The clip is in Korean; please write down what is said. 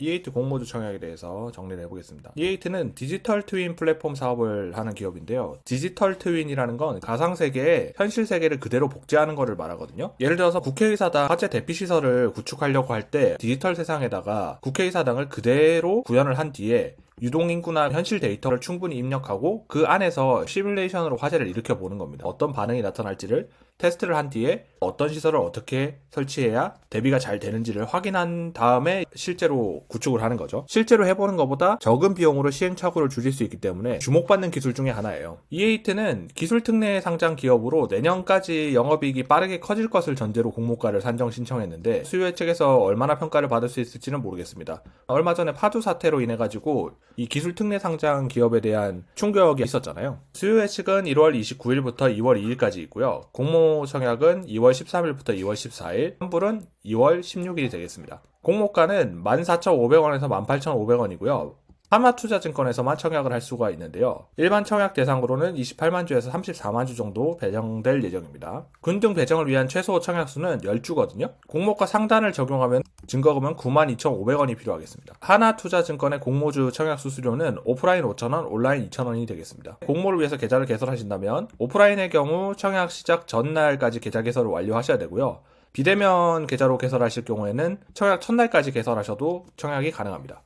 E8 공모주 청약에 대해서 정리를 해보겠습니다. E8는 디지털 트윈 플랫폼 사업을 하는 기업인데요. 디지털 트윈이라는 건 가상 세계에 현실 세계를 그대로 복제하는 것을 말하거든요. 예를 들어서 국회의사당 화재 대피 시설을 구축하려고 할 때 디지털 세상에다가 국회의사당을 그대로 구현을 한 뒤에 유동인구나 현실 데이터를 충분히 입력하고 그 안에서 시뮬레이션으로 화재를 일으켜 보는 겁니다. 어떤 반응이 나타날지를 테스트를 한 뒤에 어떤 시설을 어떻게 설치해야 대비가 잘 되는지를 확인한 다음에 실제로 구축을 하는 거죠. 실제로 해보는 것보다 적은 비용으로 시행착오를 줄일 수 있기 때문에 주목받는 기술 중에 하나예요. E8는 기술 특례 상장 기업으로 내년까지 영업이익이 빠르게 커질 것을 전제로 공모가를 산정 신청했는데 수요회 측에서 얼마나 평가를 받을 수 있을지는 모르겠습니다. 얼마 전에 파주 사태로 인해 가지고 이 기술 특례 상장 기업에 대한 충격이 있었잖아요. 수요회 측은 1월 29일부터 2월 2일까지 있고요. 공모 청약은 2월 13일부터 2월 14일, 환불은 2월 16일이 되겠습니다. 공모가는 14,500원에서 18,500원이고요. 하마투자증권에서만 청약을 할 수가 있는데요. 일반 청약 대상으로는 28만 주에서 34만 주 정도 배정될 예정입니다. 군 등 배정을 위한 최소 청약 수는 10주거든요. 공모가 상단을 적용하면 증거금은 92,500원이 필요하겠습니다. 하나투자증권의 공모주 청약 수수료는 오프라인 5,000원, 온라인 2,000원이 되겠습니다. 공모를 위해서 계좌를 개설하신다면 오프라인의 경우 청약 시작 전날까지 계좌 개설을 완료하셔야 되고요. 비대면 계좌로 개설하실 경우에는 청약 첫날까지 개설하셔도 청약이 가능합니다.